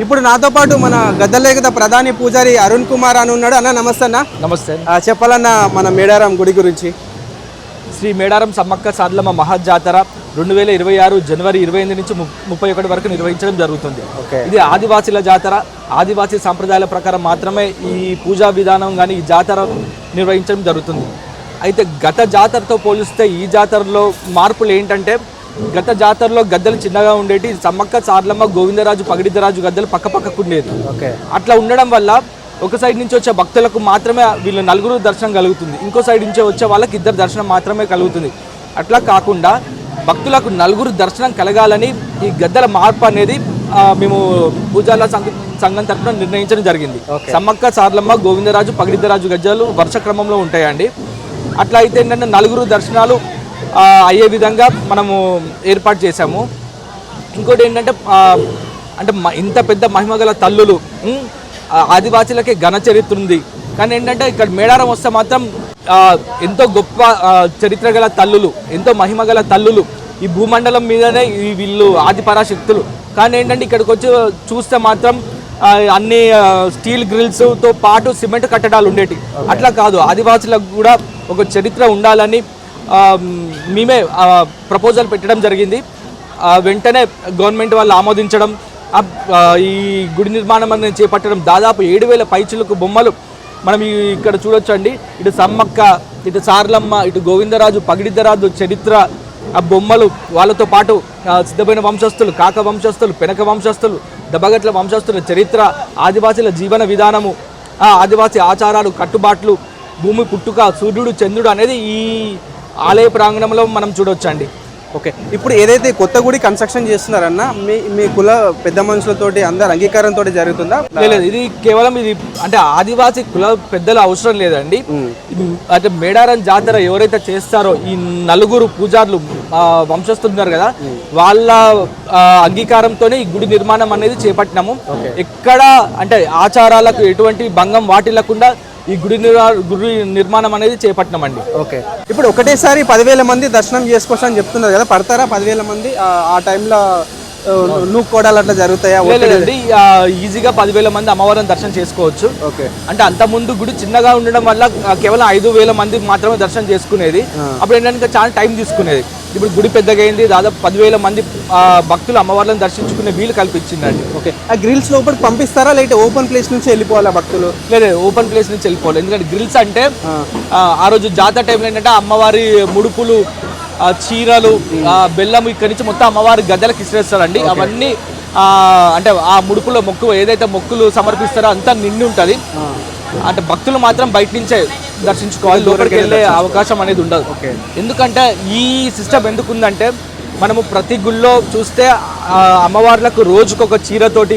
ఇప్పుడు నాతో పాటు మన గద్దలేకత ప్రధాని పూజారి అరుణ్ కుమార్ అని ఉన్నాడు. అన్న నమస్తే అన్న. నమస్తే. చెప్పాలన్న మన మేడారం గుడి గురించి. శ్రీ మేడారం సమ్మక్క సార్లమ్మ మహాజాతర రెండు వేల ఇరవై ఆరు జనవరి ఇరవై ఎనిమిది నుంచి ము- ముప్పై ఒకటి వరకు నిర్వహించడం జరుగుతుంది. ఇది ఆదివాసీల జాతర. ఆదివాసీ సాంప్రదాయాల ప్రకారం మాత్రమే ఈ పూజా విధానం కానీ ఈ జాతర నిర్వహించడం జరుగుతుంది. అయితే గత జాతరతో పోలిస్తే ఈ జాతరలో మార్పులు ఏంటంటే గత జాతరలో గద్దలు చిన్నగా ఉండేటి సమ్మక్క సార్లమ్మ గోవిందరాజు పగిడిద్దరాజు గద్దలు పక్క పక్కకు ఉండేది. ఓకే. అట్లా ఉండడం వల్ల ఒక సైడ్ నుంచి వచ్చే భక్తులకు మాత్రమే వీళ్ళు నలుగురు దర్శనం కలుగుతుంది. ఇంకో సైడ్ నుంచి వచ్చే వాళ్ళకి ఇద్దరు దర్శనం మాత్రమే కలుగుతుంది. అట్లా కాకుండా భక్తులకు నలుగురు దర్శనం కలగాలని ఈ గద్దల మార్పు అనేది మేము పూజాల సంఘ సంఘం తరఫున నిర్ణయించడం జరిగింది. సమ్మక్క సార్లమ్మ గోవిందరాజు పగిడిద్దరాజు గజ్జలు వరుస క్రమంలో ఉంటాయండి. అట్లా అయితే ఏంటంటే నలుగురు దర్శనాలు అయ్యే విధంగా మనము ఏర్పాటు చేశాము. ఇంకోటి ఏంటంటే అంటే మ- ఇంత పెద్ద మహిమ గల తల్లులు ఉమ్, ఆదివాసీలకే ఘన చరిత్ర ఉంది. కానీ ఏంటంటే ఇక్కడ మేడారం వస్తే మాత్రం ఎంతో గొప్ప చరిత్ర గల తల్లులు ఎంతో మహిమ గల తల్లులు ఈ భూమండలం మీదనే ఈ వీళ్ళు ఆదిపరాశక్తులు కానీ ఏంటంటే ఇక్కడికి వచ్చి చూస్తే మాత్రం అన్ని స్టీల్ గ్రిల్స్తో పాటు సిమెంట్ కట్టడాలు ఉండేటి. అట్లా కాదు ఆదివాసులకు కూడా ఒక చరిత్ర ఉండాలని మేమే ప్రపోజల్ పెట్టడం జరిగింది. వెంటనే గవర్నమెంట్ వాళ్ళు ఆమోదించడం ఈ గుడి నిర్మాణం అనేది చేపట్టడం దాదాపు ఏడు వేల పైచులకు బొమ్మలు మనం ఇక్కడ చూడొచ్చు అండి ఇటు సమ్మక్క ఇటు సార్లమ్మ ఇటు గోవిందరాజు పగిడిద్దరాజు చరిత్ర ఆ బొమ్మలు వాళ్ళతో పాటు సిద్ధమైన వంశస్థులు కాక వంశస్థులు పెనక వంశస్థులు దబగట్ల వంశస్థుల చరిత్ర ఆదివాసీల జీవన విధానము ఆ ఆదివాసీ ఆచారాలు కట్టుబాట్లు భూమి పుట్టుక సూర్యుడు చంద్రుడు అనేది ఈ ఆలయ ప్రాంగణంలో మనం చూడొచ్చండి. ఓకే. ఇప్పుడు ఏదైతే కొత్త గుడి కన్స్ట్రక్షన్ చేస్తున్నారన్న మీ మీ కుల పెద్ద మనుషులతోటి అందరు అంగీకారంతో జరుగుతుందా? లేదు ఇది కేవలం ఇది అంటే ఆదివాసీ కుల పెద్దల అవసరం లేదండి. అంటే మేడారం జాతర ఎవరైతే చేస్తారో ఈ నలుగురు పూజారులు ఉన్నారు కదా వాళ్ళ అంగీకారంతోనే ఈ గుడి నిర్మాణం అనేది చేపట్టినాము. ఎక్కడ అంటే ఆచారాలకు ఎటువంటి భంగం వాటిల్లకుండా ఈ గుడి గుడి నిర్మాణం అనేది చేపట్టినామండి. ఓకే. ఇప్పుడు ఒకటేసారి పదివేల మంది దర్శనం చేసుకోవచ్చు అని చెప్తున్నారు కదా పడతారా పదివేల మంది? ఆ, టైంలో నూక్ కోడాలు అట్లా జరుగుతాయా? లేదండి. ఈజీగా పదివేల మంది అమ్మవారిని దర్శనం చేసుకోవచ్చు. ఓకే. అంటే అంత ముందు గుడి చిన్నగా ఉండడం వల్ల కేవలం ఐదు వేల మంది మాత్రమే దర్శనం చేసుకునేది. అప్పుడు ఏంటంటే చాలా టైం తీసుకునేది. ఇప్పుడు గుడి పెద్దగా అయింది దాదాపు పదివేల మంది భక్తులు అమ్మవార్లను దర్శించుకునే వీలు కల్పించిందండి. ఓకే. ఆ గ్రిల్స్ లోపలికి పంపిస్తారా? లేకపోతే ఓపెన్ ప్లేస్ నుంచి వెళ్ళిపోవాలా భక్తులు? లేదు ఓపెన్ ప్లేస్ నుంచి వెళ్ళిపోవాలి. ఎందుకంటే గ్రిల్స్ అంటే ఆ, రోజు జాతర టైంలో ఏంటంటే అమ్మవారి ముడుపులు ఆ, చీరలు ఆ, బెల్లం ఇక్కడి నుంచి మొత్తం అమ్మవారి గద్దెలకు ఇసిరేస్తారండి. అవన్నీ ఆ, అంటే ఆ ముడుపులో మొక్కు ఏదైతే మొక్కులు సమర్పిస్తారో అంతా నిండి ఉంటుంది. అంటే భక్తులు మాత్రం బయట నుంచే దర్శించుకోవాలి లోపలికి వెళ్ళే అవకాశం అనేది ఉండదు. ఓకే. ఎందుకంటే ఈ సిస్టమ్ ఎందుకు ఉందంటే మనము ప్రతి గుళ్ళో చూస్తే అమ్మవార్లకు రోజుకొక చీరతోటి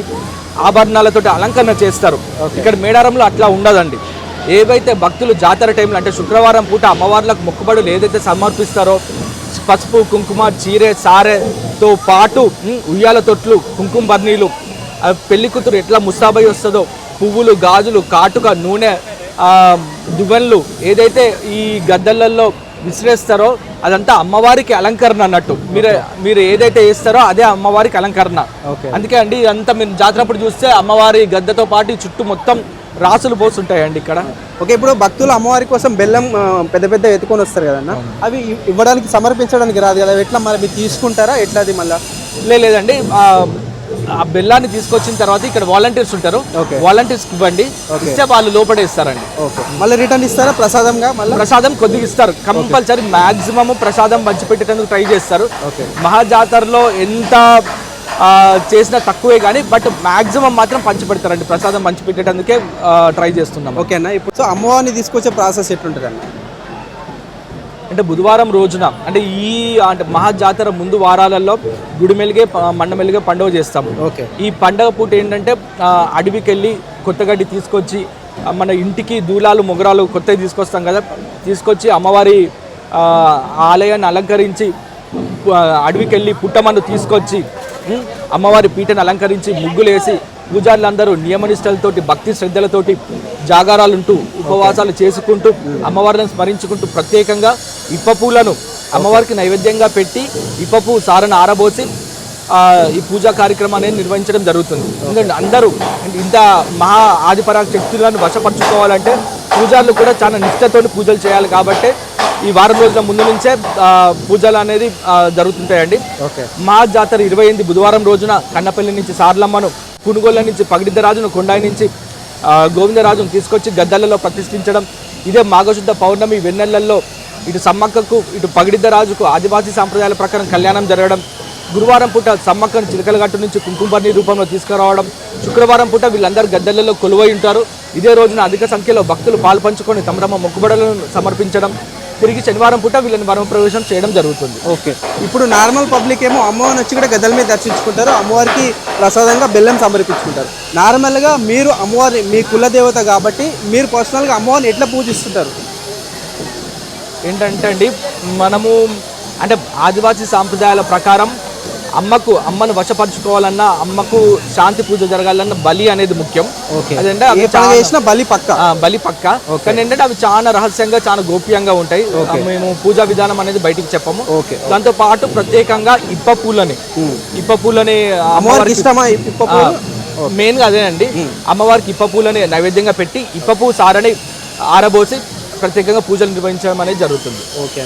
ఆభరణాలతోటి అలంకరణ చేస్తారు. ఇక్కడ మేడారంలో అట్లా ఉండదండి. ఏవైతే భక్తులు జాతర టైంలో అంటే శుక్రవారం పూట అమ్మవార్లకు మొక్కుబడులు ఏదైతే సమర్పిస్తారో పసుపు కుంకుమ చీరె సారెతో పాటు ఉయ్యాల తొట్లు కుంకుమ బర్నీలు పెళ్ళి కూతురు ఎట్లా ముస్తాబై వస్తుందో పువ్వులు గాజులు కాటుక నూనె ఆ, దువ్వెనలు ఏదైతే ఈ గద్దెలలో విసిరేస్తారో అదంతా అమ్మవారికి అలంకరణ అన్నట్టు. మీరు మీరు ఏదైతే వేస్తారో అదే అమ్మవారికి అలంకరణ. ఓకే. అందుకే అండి ఇదంతా మీరు జాతరప్పుడు చూస్తే అమ్మవారి గద్దెతో పాటు చుట్టూ మొత్తం రాసులు పోస్తుంటాయండి ఇక్కడ. ఓకే ఇప్పుడు భక్తులు అమ్మవారి కోసం బెల్లం పెద్ద పెద్ద ఎత్తుకొని వస్తారు కదన్న? అవి ఇవ్- ఇవ్వడానికి సమర్పించడానికి రాదు కదా? ఎట్లా మరి మీరు తీసుకుంటారా? ఎట్లా అది మళ్ళీ? లేదండి ఆ, బెల్లాన్ని తీసుకొచ్చిన తర్వాత ఇక్కడ వాలంటీర్స్ ఉంటారు. వాలంటీర్స్ ఇవ్వండి. ఇస్తే వాళ్ళు లోపడేస్తారండి మళ్ళీ రిటర్న్ ఇస్తారా ప్రసాదంగా మళ్ళీ? ప్రసాదం కొద్దిగా ఇస్తారు. కంపల్సరీ మాక్సిమం ప్రసాదం పంచిపెట్టేందుకు ట్రై చేస్తారు. మహాజాతరలో ఎంత చేసినా తక్కువే కానీ బట్ మాక్సిమం మాత్రం పంచిపెడతారండి. ప్రసాదం పంచిపెట్టేందుకే ట్రై చేస్తున్నాం. ఓకేనా? ఇప్పుడు సో అమ్మవారిని తీసుకొచ్చే ప్రాసెస్ ఎట్లుంటుంది అన్న అంటే బుధవారం రోజున అంటే ఈ అంటే మహాజాతర ముందు వారాలలో గుడి మెలిగే ప- మండ మెలిగే పండుగ చేస్తాము ఓకే. ఈ పండగ పూట ఏంటంటే అడవికి వెళ్ళి కొత్త గడ్డి తీసుకొచ్చి మన ఇంటికి దూలాలు మొగరాలు కొత్తవి తీసుకొస్తాం కదా తీసుకొచ్చి అమ్మవారి ఆలయాన్ని అలంకరించి అడవికి వెళ్ళి పుట్టమన్ను తీసుకొచ్చి అమ్మవారి పీటను అలంకరించి ముగ్గులేసి పూజారులందరూ నియమనిష్టలతోటి భక్తి శ్రద్ధలతోటి జాగారాలుంటూ ఉపవాసాలు చేసుకుంటూ అమ్మవారిని స్మరించుకుంటూ ప్రత్యేకంగా ఇప్ప పూలను అమ్మవారికి నైవేద్యంగా పెట్టి ఇప్ప పువ్వు సారను ఆరబోసి ఈ పూజా కార్యక్రమం అనేది నిర్వహించడం జరుగుతుంది. ఎందుకంటే అందరూ ఇంత మహా ఆదిపరాగ శక్తులను వశపరచుకోవాలంటే పూజారులు కూడా చాలా నిష్ఠతో పూజలు చేయాలి కాబట్టి ఈ వారం రోజుల ముందు నుంచే పూజలు అనేది జరుగుతుంటాయండి. ఓకే. మా జాతర ఇరవై ఎనిమిది బుధవారం రోజున కన్నపల్లి నుంచి సార్లమ్మను పునుగోళ్ళ నుంచి పగిడిద్దరాజును కొండాయి నుంచి గోవిందరాజును తీసుకొచ్చి గద్దలలో ప్రతిష్ఠించడం. ఇదే మాఘశుద్ధ పౌర్ణమి వెన్నెలల్లో ఇటు సమ్మక్కకు ఇటు పగిడిద్దరాజుకు ఆదివాసీ సాంప్రదాయాల ప్రకారం కళ్యాణం జరగడం. గురువారం పూట సమ్మక్కను చిలకలగట్టు నుంచి కుంకుమర్ణి రూపంలో తీసుకురావడం. శుక్రవారం పూట వీళ్ళందరూ గద్దెలలో కొలువై ఉంటారు. ఇదే రోజున అధిక సంఖ్యలో భక్తులు పాల్పంచుకొని తమ తమ మొక్కుబడులను సమర్పించడం. తిరిగి శనివారం పూట వీళ్ళని వరమ ప్రవేశం చేయడం జరుగుతుంది. ఓకే. ఇప్పుడు నార్మల్ పబ్లిక్ ఏమో అమ్మవారిని వచ్చి కూడా గద్దెల మీద దర్శించుకుంటారు అమ్మవారికి ప్రసాదంగా బెల్లం సమర్పించుకుంటారు. నార్మల్గా మీరు అమ్మవారి మీ కుల దేవత కాబట్టి మీరు పర్సనల్గా అమ్మవారిని ఎట్లా పూజిస్తుంటారు? ఏంటంటే అండి మనము అంటే ఆదివాసీ సాంప్రదాయాల ప్రకారం అమ్మకు అమ్మను వశపరచుకోవాలన్నా అమ్మకు శాంతి పూజ జరగాలన్నా బలి అనేది ముఖ్యం. ఓకే. అదంటే అవి చేసినా బలి పక్క. బలి పక్క. కానీ ఏంటంటే అవి చాలా రహస్యంగా చాలా గోప్యంగా ఉంటాయి. మేము పూజా విధానం అనేది బయటికి చెప్పము. దాంతో పాటు ప్రత్యేకంగా ఇప్ప పూలని. ఇప్ప పూలని ఇష్టమా? మెయిన్గా అదేనండి అమ్మవారికి ఇప్ప పూలని నైవేద్యంగా పెట్టి ఇప్ప పువ్వు సారని ఆరబోసి ప్రత్యేకంగా పూజలు నిర్వహించడం అనేది జరుగుతుంది. ఓకే.